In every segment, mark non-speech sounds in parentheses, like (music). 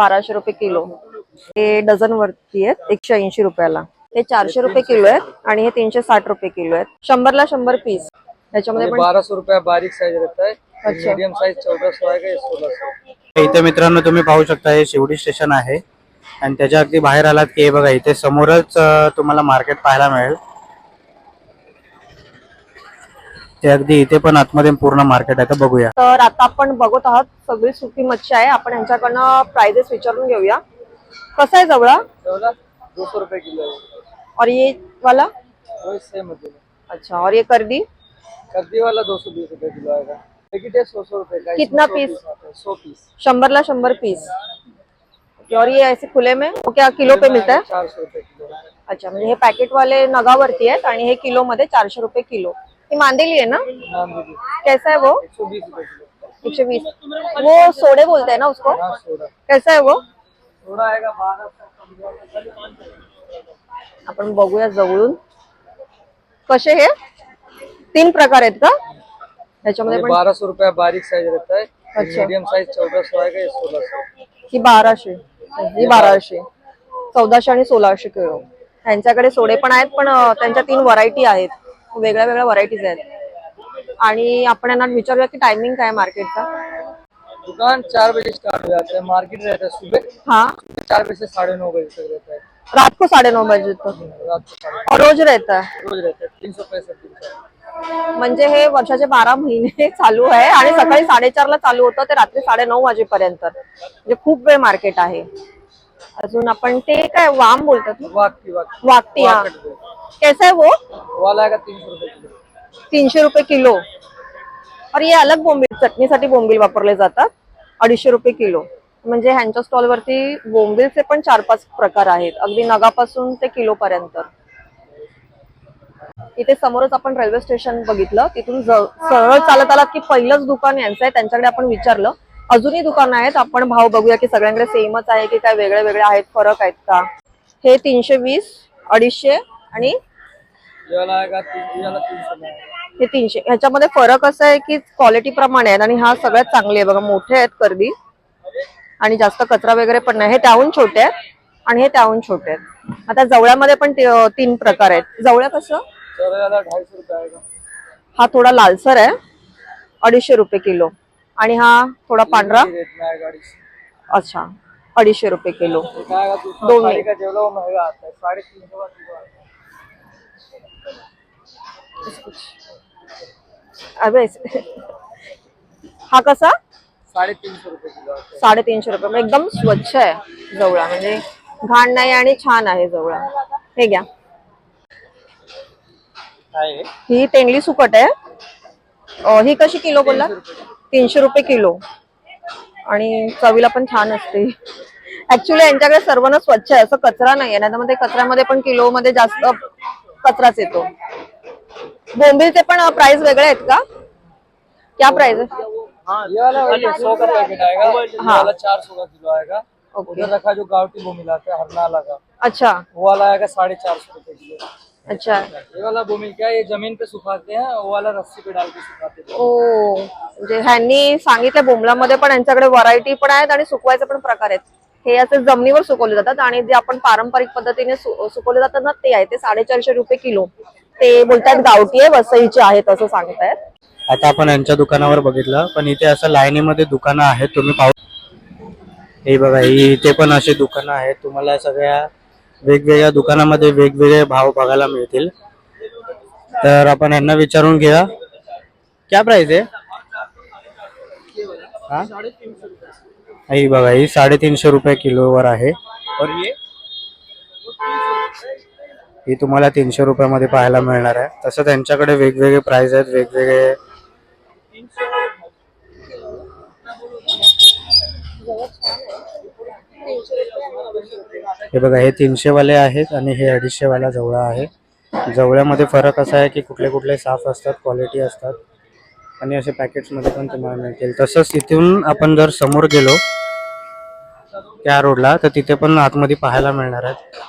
बाराशे रुपये किलो. हे डझन वरती आहेत एकशे ऐंशी रुपयाला. हे चारशे रुपये किलो आहेत आणि हे तीनशे साठ रुपये किलो आहेत. शंभरला शंभर पीस. त्याच्यामध्ये सौ रुपया बारीक साइज रहता है अच्छा. मीडियम साइज चौदह सौ आएगा ये सोलह सौ इथे मित्रांनो तुम्ही पाहू शकता हे शिवडी स्टेशन आहे. आणि त्याच्या अगदी बाहेर आलात की हे बघा इथे समोरच तुम्हाला मार्केट पाहायला मिळेल. ते अगदी इथे पण आतमध्ये पूर्ण मार्केट आहे तर बघूया. तर आता आपण बघत आहोत सगळी सुकी मच्छी आहे. आपण यांच्याकडनं प्राइजेस विचारून घेऊया. कसं आहे जवळा? चौदह दो सौ रुपए किलो है और ये वाला? वही सेम है अच्छा और ये वाला दो सौ बीस रुपए किलो आएगा पैकेट है सौ सौ रुपए का कितना पीस? 100 आता सौ पीस शंबर ला शंबर पीस और ये ऐसे खुले में? वो क्या किलो पे मिलता है? चार सौ रुपए किलो अच्छा म्हणजे हे पॅकेट वाले नगावरती आहेत आणि हे किलो मध्ये चारशे रुपये किलो. ही मांदेली आहे ना? कैसा है वो? एक सौ बीस वो सोडे बोलते हैं ना उसको? हाँ सोडा. कैसा है वो? आपण बघूया जवळून. कसे हे? तीन प्रकार आहेत का? त्याच्यामध्ये ये पण बारह सौ रुपया बारीक साइज रहता है अच्छा. मीडियम साइज चौदह सौ आएगा ये सोलह सौ ही बाराशे. ही बाराशे. चौदाशे आणि सोळाशे किलो. त्यांच्याकडे सोडे पण आहेत पण त्यांच्या तीन व्हरायटी आहेत. वेगळ्या वेगळ्या व्हरायटीज आहेत. आणि आपण यांना विचारूया की टायमिंग काय मार्केटचा दुकान चार बजे स्टार्ट हो जाता है मार्केट रहता है. सुबह हाँ चार बजे से साढ़े नौ बजे तक रहता है रात को साढ़े नौ बजे तक रात को साढ़े और रोज रहता है. रोज रहता है. तीन सौ पैंसठ म्हणजे हे वर्षाचे बारा महिने (laughs) चालू आहे आणि सकाळी साडेचारला चालू होतं ते रात्री साडे नऊ वाजेपर्यंत. म्हणजे खूप वेळ मार्केट आहे. अजून आपण ते काय वाम बोलतात ना? की वागती हा. वाकट। कैसा है वो? वाला आएगा तीन सौ रुपए किलो? तीनशे रुपये किलो. और ये अलग बोंबील चटणीसाठी बोंबील वापरले जातात. अडीचशे रुपये किलो. म्हणजे ह्यांच्या स्टॉलवरती बोंबीलचे पण चार पाच प्रकार आहेत. अगदी नगापासून ते किलो पर्यंत इथे समोरच आपण रेल्वे स्टेशन बघितलं. तिथून ज- सरळ चालत आलात की पहिलंच दुकान यांचं आहे. त्यांच्याकडे आपण विचारलं. अजूनही दुकानं आहेत. आपण भाव बघूया की सगळ्यांकडे सेमच आहे की काय वेगळे वेगळे आहेत फरक आहेत का? हे तीनशे वीस अडीचशे आणि हे तीनशे. ह्याच्यामध्ये फरक असा आहे की क्वालिटी प्रमाणे आहेत आणि हा सगळ्यात चांगले आहे. बघा मोठे आहेत करदी आणि जास्त कचरा वगैरे पण नाही. हे त्याहून छोटे आहेत आणि हे त्याहून छोटे आहेत. आता जवळ्यामध्ये पण तीन प्रकार आहेत. जवळ्या कसं? हा थोडा लालसर आहे. अडीचशे रुपये किलो. आणि हा थोडा पांढरा. अच्छा अडीचशे रुपये किलो. दोनों। आता है कसा साढ़े तीन सौ रुपये किलो साडेतीनशे रुपये. म्हणजे एकदम स्वच्छ आहे जवळा. म्हणजे घाण नाही आणि छान आहे जवळा. हे घ्या? ही? तेंडली सुकट आहे. ही कशी किलो बोलला? तीनशे रुपये किलो. आणि चवीला पण छान असते. ऍक्च्युली यांच्याकडे सर्व ना स्वच्छ आहे. असं कचरा नाही आहे नाही तर मग ते कचऱ्यामध्ये पण किलो मध्ये जास्त कचराच येतो. बोंबीलचे पण प्राइस वेगळे आहेत का? क्या प्राइस चार सौ का किलो आएगा उधर रखा जो गावटी है अच्छा. वो वाला आएगा साढ़े चार सौ रुपए किलो? अच्छा। ये वाला बोमिल क्या है? ये जमीन पे सुखाते हैं वो वाला रस्सी पे डाल के सुखाते हैं। ओ म्हणजे ह्यांनी सांगितलं बोंबलामध्ये पण यांच्याकडे व्हरायटी पण आहेत आणि सुकवायचे पण प्रकार आहेत. हे असे जमिनीवर सुकवले जातात आणि जे आपण पारंपरिक पद्धतीने सु- सुकवले जातात ना ते आहे. ते साडेचारशे रुपये किलो. ते बोलतात गावठी आहे वसईचे आहेत असं सांगतायत. आता आपण यांच्या दुकानावर बघितलं पण इथे असं लाईनीमध्ये दुकानं आहेत तुम्ही पाहू हे बघा ही इथे पण अशी दुकानं आहेत. तुम्हाला सगळ्या वेगवेगळ्या दुकानामध्ये वेगवेगळे भाव बघायला मिळतील. तर आपण यांना विचारून घ्या क्या प्राइस आहे? हा? ही बघा ही साडेतीनशे रुपये किलोवर आहे. और ये? ही तुम्हाला तीनशे रुपयामध्ये पाहायला मिळणार आहे. तसं त्यांच्याकडे वेगवेगळे प्राइस आहेत वेगवेगळे हे बघा हे तीनशे वाले आहेत आणि हे अडीचशे वाला जवळा आहे. जवळ्यामध्ये फरक असा आहे की कुठले कुठले साफ असतात क्वालिटी असतात. आणि असे पॅकेट्समध्ये पण तुम्हाला मिळतील. तसंच तिथून आपण जर समोर गेलो त्या रोडला तर तिथे पण आतमध्ये पाहायला मिळणार आहेत.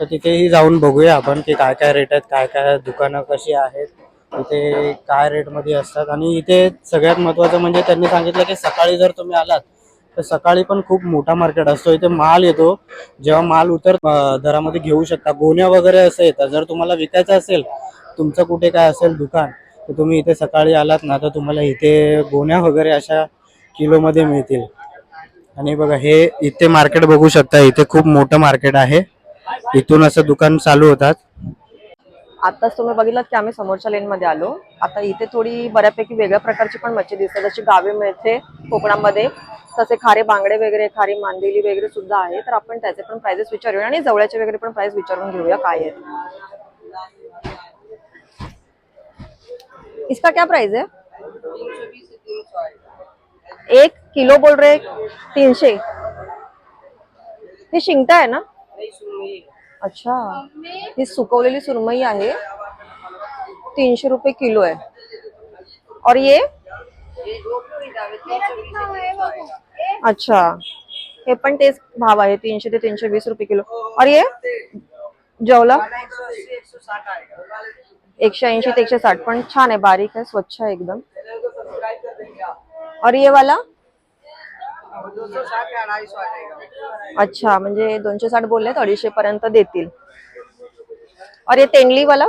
तर तिथेही जाऊन बघूया आपण की काय काय रेट आहेत काय काय दुकानं कशी आहेत इथे काय रेटमध्ये असतात. आणि इथे सगळ्यात महत्त्वाचं म्हणजे त्यांनी सांगितलं की सकाळी जर तुम्ही आलात तर सकाळी पण खूप मोठा मार्केट असतो. इथे माल येतो. जेव्हा माल उतर दरामध्ये घेऊ शकता. गोण्या वगैरे असं येतात जर तुम्हाला विकायचं असेल तुमचं कुठे काय असेल दुकान तर तुम्ही इथे सकाळी आलात ना तर तुम्हाला इथे गोण्या वगैरे अशा किलोमध्ये मिळतील. आणि बघा हे इथे मार्केट बघू शकता. इथे खूप मोठं मार्केट आहे. इथून असं दुकान चालू होतात. आताच तुम्ही बघितलं की आम्ही समोरच्या लेन मध्ये आलो. आता इथे थोडी बऱ्यापैकी वेगळ्या प्रकारची पण मच्छी दिसते जशी गावे मिळते कोकणामध्ये तसे खारे बांगडे वगैरे खारी मांदेली वगैरे सुद्धा आहे तर आपण त्याचे पण प्राइजेस विचारूया आणि जवळचे वगैरे पण प्राइस विचारून घेऊया काय आहेत. इसका क्या प्राइस है एक किलो बोल रहे तीनशे. हे शिंगटा आहे ना? अच्छा. ही सुकवलेली सुरमई आहे. तीनशे रुपये किलो आहे. और ये? अच्छा. हे पण तेच भाव आहे तीनशे ते तीनशे वीस रुपये किलो. और ये जेवला? एकशे ऐंशी ते एकशे साठ. पण छान आहे बारीक आहे स्वच्छ आहे एकदम. और ये वाला? अच्छा म्हणजे दोनशे साठ बोलले अडीचशे पर्यंत देतील. और ये तेंडली वाला?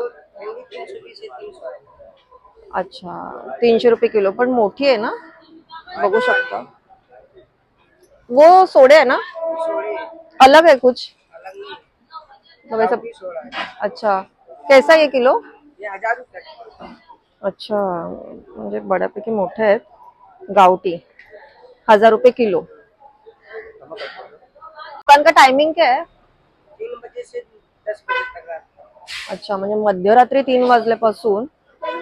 अच्छा तीनशे रुपये किलो. पण मोठी आहे ना? बघू शकता. वो सोडे है ना? अलग है कुछ? तो वैसा अच्छा। कैसा ये किलो? अच्छा म्हणजे बऱ्यापैकी मोठे आहेत गावठी हजार रुपये किलो। दुकान का टाइमिंग क्या है? अच्छा म्हणजे मध्यरात्री तीन वाजल्यापासून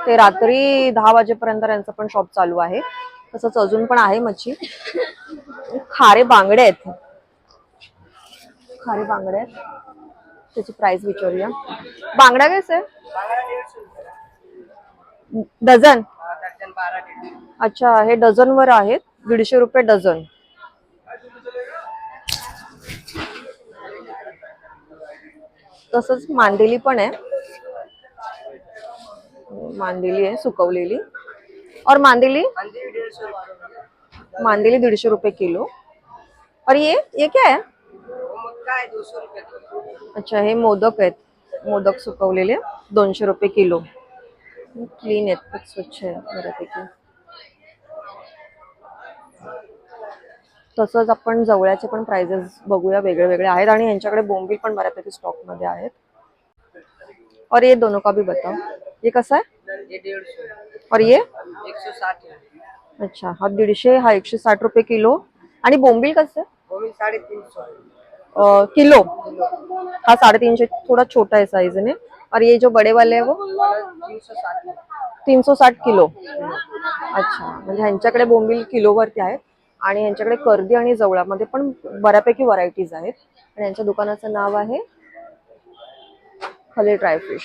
ते रात्री दहा वाजेपर्यंत यांचं पण शॉप चालू आहे. तसंच अजून पण आहे मच्छी. खारे बांगडे आहेत. खारे बांगडे आहेत. त्याची प्राइस विचारूया. बांगडा कैसे डझन? अच्छा हे डझन वर आहेत. दीडशे रुपये डझन. तसंच मांदेली पण आहे. मांदेली आहे सुकवलेली. और मांदेली मांदेली दीडशे रुपये किलो. और ये ये क्या है? अच्छा हे मोदक आहेत. मोदक सुकवलेले. दोनशे रुपये किलो. क्लीन आहेत खूप स्वच्छ आहे बऱ्यापैकी. तसंच आपण जवळचे पण प्राइजेस बघूया वेगळे वेगळे आहेत आणि यांच्याकडे बोंबील पण बऱ्यापैकी स्टॉकमध्ये आहेत. और ये दोनों का भी बताओ ये कसा है ये डेढ़ सौ और ये. एक सौ साठ अच्छा हा दीडशे हा एकशे साठ रुपये किलो. आणि बोंबील कसं? आहे किलो? हा साडेतीनशे थोड़ा छोटा है साइज में और ये जो बड़े वाले है वो? तीन सौ साठ किलो. अच्छा म्हणजे ह्यांच्याकडे बोंबील किलोवरती आहेत. आणि ह्यांच्याकडे कर्दी आणि जवळामध्ये पण बऱ्यापैकी व्हरायटीज आहेत. आणि यांच्या दुकानाचं नाव आहे खले ड्रायफिश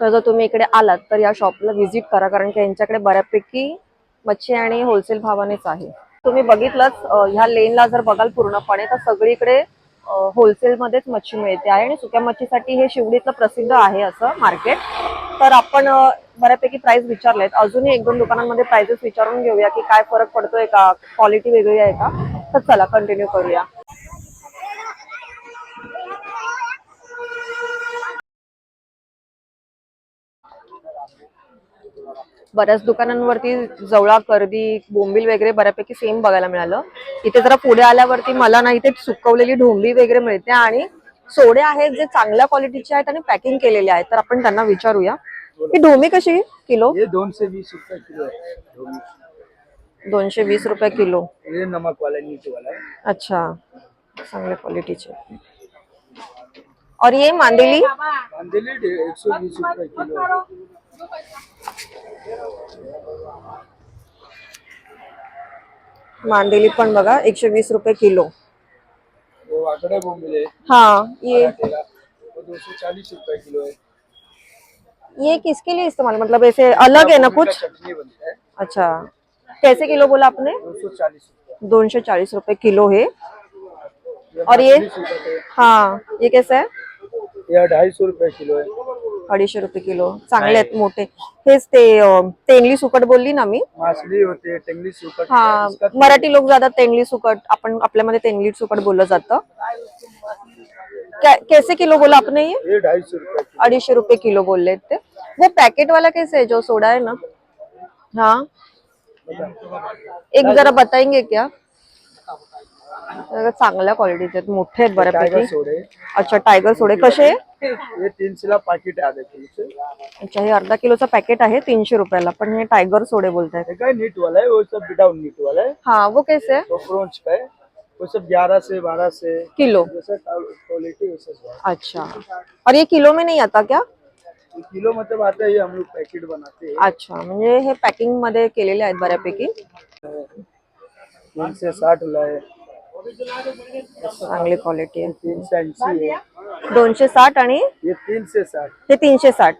तर जर तुम्ही इकडे आलात तर या शॉपला व्हिजिट करा कारण की यांच्याकडे बऱ्यापैकी मच्छी आणि होलसेल भावानेच आहे. तुम्ही बघितलंच ह्या लेनला जर बघाल पूर्णपणे तर सगळीकडे होलसेलमध्येच मच्छी मिळते आहे आणि सुक्या मच्छीसाठी हे शिवडीतलं प्रसिद्ध आहे असं मार्केट तर आपण बऱ्यापैकी प्राइस विचारलेत. अजूनही एक दोन दुकानांमध्ये प्राइसेस विचारून घेऊया की काय फरक पडतोय का? क्वालिटी वेगळी आहे का? तर चला कंटिन्यू करूया. बऱ्याच दुकानांवरती जवळा कर्दी बोंबील वगैरे बऱ्यापैकी सेम बघायला मिळालं. इथे जरा पुढे आल्यावरती मला ना इथे सुकवलेली ढोंबी वगैरे मिळते आणि सोडे आहेत जे चांगल्या क्वालिटीचे आहेत आणि पॅकिंग केलेले आहेत. तर आपण त्यांना विचारूया. ही ढोमी कशी किलो? ये दोन से बीस रुपए किलो दोनशे वीस रुपये किलो. नमक वाला अच्छा. चांगल्या क्वालिटीचे और ये मांदेली? मंदिली एक सौ बीस रुपए किलो मांदेली पण बघा एकशे वीस रुपये किलो. हा ये. दो सौ चालीस रुपए किलो है ये किसके लिए इस्तेमाल? मतलब ऐसे अलग है ना कुछ? अच्छा. कैसे किलो बोला आपने? दो सौ चालीस रुपए किलो है. और ये? है, ये कैसा है? ये ढाई सौ रुपए किलो है. अडीचशे रुपये किलो. चांगले आहेत मोठे. हेच ते अं, तेंगली सुकट बोलली ना मी? होती टेंगली सुकट. हा मराठी लोक जातात तेंगली सुकट. आपण आपल्यामध्ये तेंगली सुकट बोललं जातं. कैसे किलो बोला आपने ये? अडीचशे रुपये किलो बोलले थे वो पैकेट वाला कैसे है? जो सोडा है ना. हाँ. एक जरा बताएंगे क्या? चांगल्या क्वालिटीचे आहेत. मोठे आहेत बऱ्यापैकी. सोडे. अच्छा टायगर सोडे. कसे? आहे? ये तीन सिला पाकिट है आधे किलो से अच्छा हे अर्धा किलोचं पॅकेट आहे तीनशे रुपयाला. पण हे टायगर सोडे बोलतायत. काय नीट वाला है वो सब विदाउट नीट वाला है हाँ वो कैसे? है वो फ्रोंच का है वो सब ग्यारह से बारह से किलो क्वालिटी अच्छा. और ये किलो में नहीं आता क्या? किलो मतलब आता है हम लोग पैकेट बनाते. हैं अच्छा म्हणजे हे पॅकिंगमध्ये केलेले आहेत बऱ्यापैकी. साठ है चांगली क्वालिटी आहे. तीन से ऐंशी है दोनशे साठ आणि ये तीन से साठ. हे तीनशे साठ.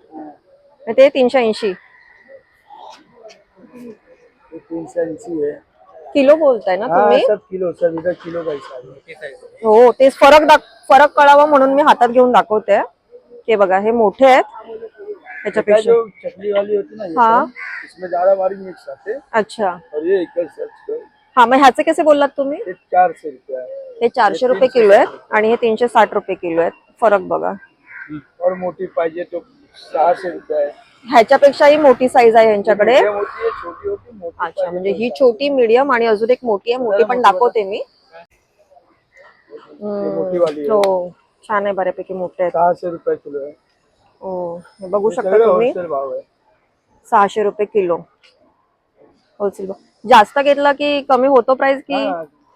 ते तीनशे ऐंशी. ये तीन से ऐंशी है किलो बोलताय ना तुम्ही? सब किलो किलो है तेच फरक फरक कळावा म्हणून मी हातात घेऊन दाखवते. हे बघा हे मोठे आहेत. त्याच्यापेक्षा चटनी वाली होती ना हाँ। इसमें ज्यादा मिक्स आते अच्छा. और ये हा मग ह्याचे कसे बोललात तुम्ही? ये चार सौ रुपया है हे चारशे रुपये किलो आहेत आणि हे तीनशे साठ रुपये किलो आहेत. फरक बघा. और मोटी पाहिजे तो सहाशे रुपया है ह्याच्यापेक्षाही मोठी साईज आहे यांच्याकडे. मीडियम होती है छोटी होती मोटी अच्छा म्हणजे ही छोटी मीडियम आणि अजून एक मोठी आहे. मोठी पण दाखवते मी. हम्म, मोठी वाली है हो छान आहे बऱ्यापैकी मोठे आहेत. सहाशे रुपये किलो है हो हे बघू शकता सगळे तुम्ही. होलसेल भाव सहाशे रुपये किलो. होलसेल भाव. जास्त घेतला की कमी होतो प्राइस की?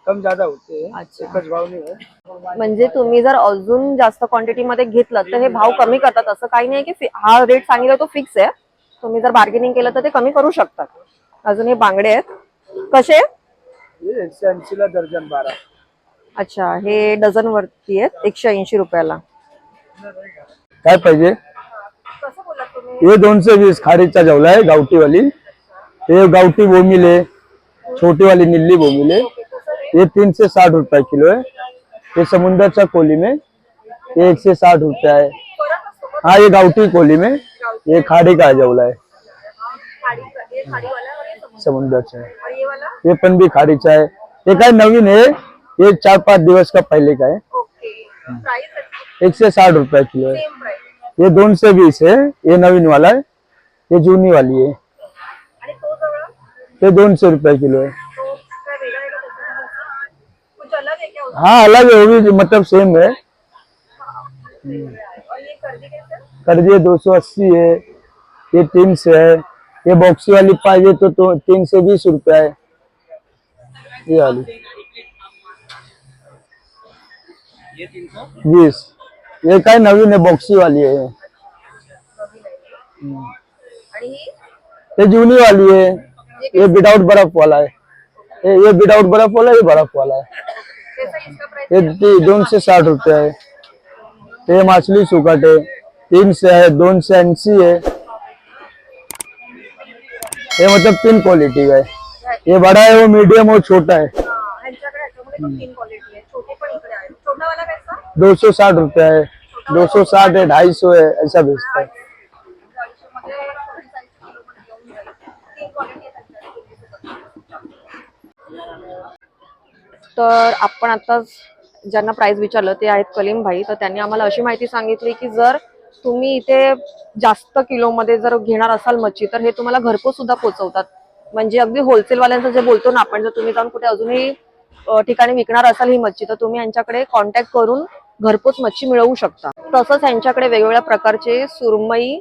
कम ज्यादा होते. हैं अच्छा. एकच भाव नहीं है म्हणजे तुम्ही जर अजून जास्त क्वांटिटी मध्ये घेतलं तर हे भाव कमी करतात. असं काही नाही की हा रेट सांगितला तो फिक्स आहे. तुम्ही जर बार्गेनिंग केलं तर ते कमी करू शकतात. अजून हे बांगडे आहेत. कसे? ये एकशे ऐंशी ला दर्जन बारा. अच्छा हे डझन वरती आहेत. एकशे ऐंशी रुपयाला. काय पाहिजे? कसं बोललात तुम्ही? हे दोनशे वीस खारीचा जेवला आहे गावठी हे गावठी बोमिल आहे. छोटी वाली नीली बोमिल आहे. ये तीन से साठ रुपए किलो है ये समुंदर चा कोली में ये एक से साठ रुपया है हाँ ये गावठी कोली में ये खाड़ी का जवला है समुंदर से ये पण भी खाड़ीचा है ये का नवीन है ये चार पाँच दिवस का पहले का है एक से साठ रुपया किलो है ये दोन से बीस है ये नवीन वाला है ये जूनी वाली है ये दोन सौ रुपये किलो है। हाँ अलग है वो भी मतलब सेम है। कर दिए दो सौ अस्सी है ये तीन से है। ये बॉक्सी वाली पाइए तो, तो तीन सौ बीस रुपया है। ये वाली। बीस। ये काय नवीन है बॉक्सी वाली है। ये। ये जूनी वाली है। ये विदाउट बर्फ़ वाला है। ये विदाउट बर्फ़ वाला है, ये बर्फ़ वाला है। ये दोन से साठ रुपया है। ये मछली सुकट है। तीन से है दोन से ऐंशी है। ये मतलब तीन क्वालिटी का है ये बड़ा है वो मीडियम और छोटा है। दो सौ साठ रुपया है। दो सौ साठ है ढाई सौ है ऐसा बेचता है। तर आपण आताच ज्यांना प्राईज विचारलं ते आहेत कलीम भाई. तर त्यांनी आम्हाला अशी माहिती सांगितली की जर तुम्ही इथे जास्त किलोमध्ये जर घेणार असाल मच्छी तर हे तुम्हाला घरपोच सुद्धा पोहोचवतात. म्हणजे अगदी होलसेलवाल्यांचं जे बोलतो ना आपण जर तुम्ही जाऊन कुठे अजूनही ठिकाणी विकणार असाल ही मच्छी तर तुम्ही यांच्याकडे कॉन्टॅक्ट करून घरपोच मच्छी मिळवू शकता. तसंच यांच्याकडे वेगवेगळ्या प्रकारचे सुरमई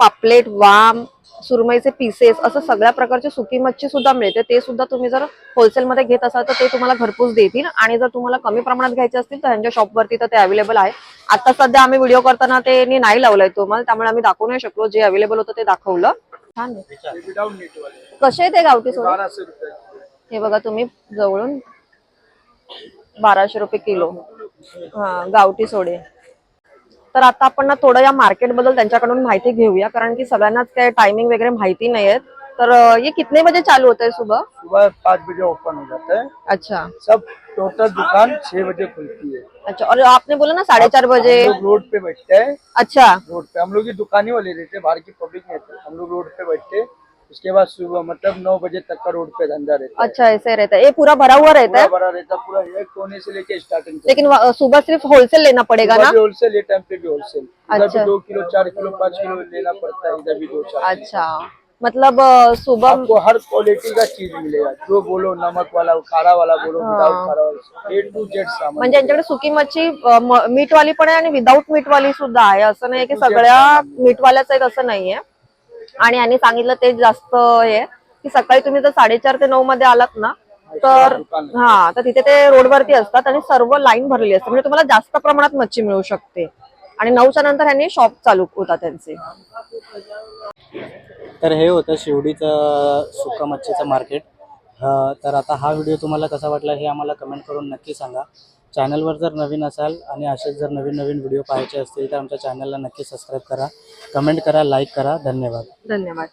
पापलेट वाम सुरमईचे पीसेस असं सगळ्या प्रकारची सुकी मच्छी सुद्धा मिळते. ते सुद्धा तुम्ही जर होलसेलमध्ये घेत असाल तर ते तुम्हाला घरपोच देतील. आणि जर तुम्हाला कमी प्रमाणात घ्यायचे असतील तर यांच्या शॉपवरती तर ते अवेलेबल आहे. आता सध्या आम्ही व्हिडिओ करताना ते नाही लावलंय तुम्हाला त्यामुळे आम्ही दाखवू नाही शकलो. जे अवेलेबल होतं ते दाखवलं. छान कसे ते गावठी सोडे हे बघा तुम्ही जवळून बाराशे रुपये किलो. हा गावठी सोडे. तर आता आपण ना थोडं या मार्केटबद्दल त्यांच्याकडून माहिती घेऊया कारण की सगळ्यांनाच काय टायमिंग वगैरे माहिती नाही आहेत तर ये कितने बजे चालू होता है सुबह? सुबह पाँच बजे ओपन हो जाता. है अच्छा. सब टोटल दुकान छह बजे खुलती है। अच्छा और आपने बोला ना साढ़े चार बजे। लोग रोड पे बैठते हैं। अच्छा। रोड पे हम लोग की दुकानी वाले रहते हैं बाहर की पब्लिक नहीं रहती। हम लोग रोड पे बैठते हैं। उसके बाद सुबह मतलब नौ बजे तक का रोड पे धंधा रहता है। अच्छा ऐसे रहता है। ये पूरा भरा हुआ रहता पूरा है बड़ा रहता है, पूरा एक कोने से लेके स्टार्टिंग लेकिन सुबह सिर्फ होलसेल लेना पड़ेगा ना? होलसेल ये टाइम पे भी होलसेल अच्छा। दो किलो चार किलो पाँच किलो लेना पड़ता है इधर भी दो चार। अच्छा। मतलब सुबह आपको हर क्वालिटी का चीज मिलेगा। जो बोलो नमक वाला खारा वाला बोलो विदाउट वाला। ए टू जेड सामान। म्हणजे यांच्याकडे सुकी मच्छी अ, म- मीठवाली पण आहे आणि विदाऊट मीठवाली सुद्धा आहे. असं नाही की सगळ्या मीठवाल्याच आहेत असं नाहीये. आणि यांनी सांगितलं ते जास्त हे आहे की सकाळी तुम्ही जर साडेचार ते नऊ मध्ये आलात ना तर हा तर तिथे ते रोडवरती असतात आणि सर्व लाईन भरलेली असते म्हणजे तुम्हाला जास्त प्रमाणात मच्छी मिळू शकते. आणि नऊच्या नंतर यांनी शॉप चालू होता त्यांचे. तर हे होतं शिवडीचं सुका मच्छीचं मार्केट. तर आता हा व्हिडिओ तुम्हाला कसा वाटला हे आम्हाला कमेंट करून नक्की सांगा. चॅनलवर जर नवीन असाल आणि असेच जर नवीन नवीन व्हिडिओ पाहायचे असतील तर आमच्या चॅनलला नक्की सबस्क्राईब करा. कमेंट करा लाईक करा. धन्यवाद. धन्यवाद.